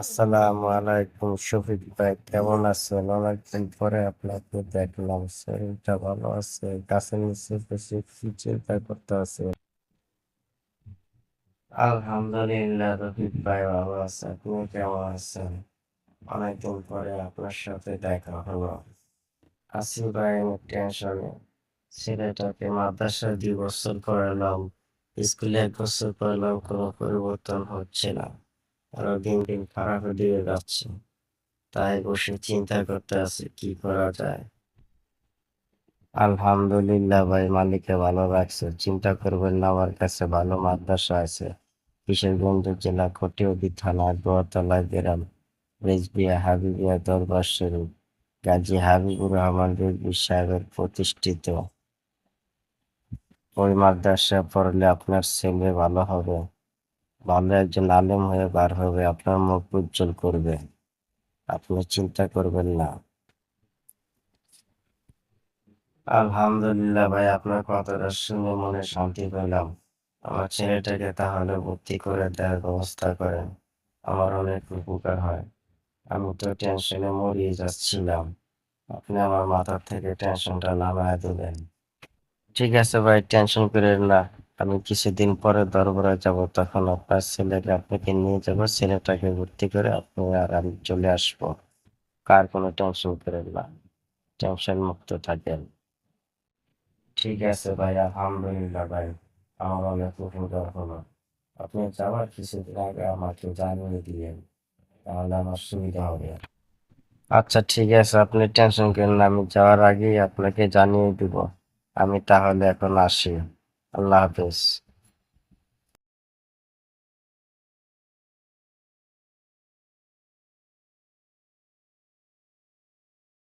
আসসালামু আলাইকুম, শফিক ভাই, কেমন আছেন? অনেকদিন পরে আপনাকে দেখলাম শরীরটা ভালো আছে নিচে কি চিন্তা করতে আছে আলহামদুলিল্লাহ, রফিক ভাই ভালো আছে, আপনি কেমন আছেন? অনেকদিন পরে আপনার সাথে দেখা হলো। আসি ভাই আমি টেনশনে ছেলেটাকে মাদ্রাসা দুই বছর করালাম, স্কুলে এক বছর করালাম, কোনো পরিবর্তন হচ্ছে না। আরও দিন দিন খারাপ হয়ে যাচ্ছে। তাই বসে চিন্তা করতে আছে, কি করা যায়? আলহামদুলিল্লাহ ভাই মালিকে ভালো রাখছে। চিন্তা করবেন না, আমার কাছে ভালো মাদ্রাসা আছে। কিশোরগঞ্জ জেলা কটিয়াদি থানা গোয়াতলা গ্রাম। রেজবিয়া হাবিবিয়া দরবার শরীফ। গাজী হাবিবুর রহমান রেজবি সাহেবের প্রতিষ্ঠিত। ওই মাদ্রাসা পড়লে আপনার ছেলে ভালো হবে। ভালো একজন আলেম হয়ে বার হবে, আপনার মুখ উজ্জ্বল করবে। আপনি চিন্তা করবেন না। আলহামদুলিল্লাহ ভাই, আপনার কথাটা শুনে মনে শান্তি পেলাম। আমার ছেলেটাকে তাহলে ভর্তি করে দেওয়ার ব্যবস্থা করেন। আমার অনেক উপকার হয়। আমি তো টেনশনে মরিয়ে যাচ্ছিলাম। আপনি আমার মাথার থেকে টেনশনটা নামায় দেবেন। ঠিক আছে ভাই, টেনশন করেন না। আমি কিছুদিন পরে দরবারে যাব, তখন আপনার ছেলেকে আপনাকে নিয়ে যাব, ছেলেটাকে ভর্তি করে আপনি আর আমি চলে আসব। কার কোনো টেনশন করেন না, টেনশন মুক্ত থাকেন। ঠিক আছে ভাই, আলহামদুলিল্লাহ ভাই, আমার অনেক উপকার হলো। আপনি যাওয়ার কিছুদিন আগে আমাকে জানিয়ে দিলেন, তাহলে আমার সুবিধা হবে। আচ্ছা ঠিক আছে, আপনি টেনশন করেন আমি যাওয়ার আগেই আপনাকে জানিয়ে দিব। আমি তাহলে এখন আসি। আল্লাহ হাফেজ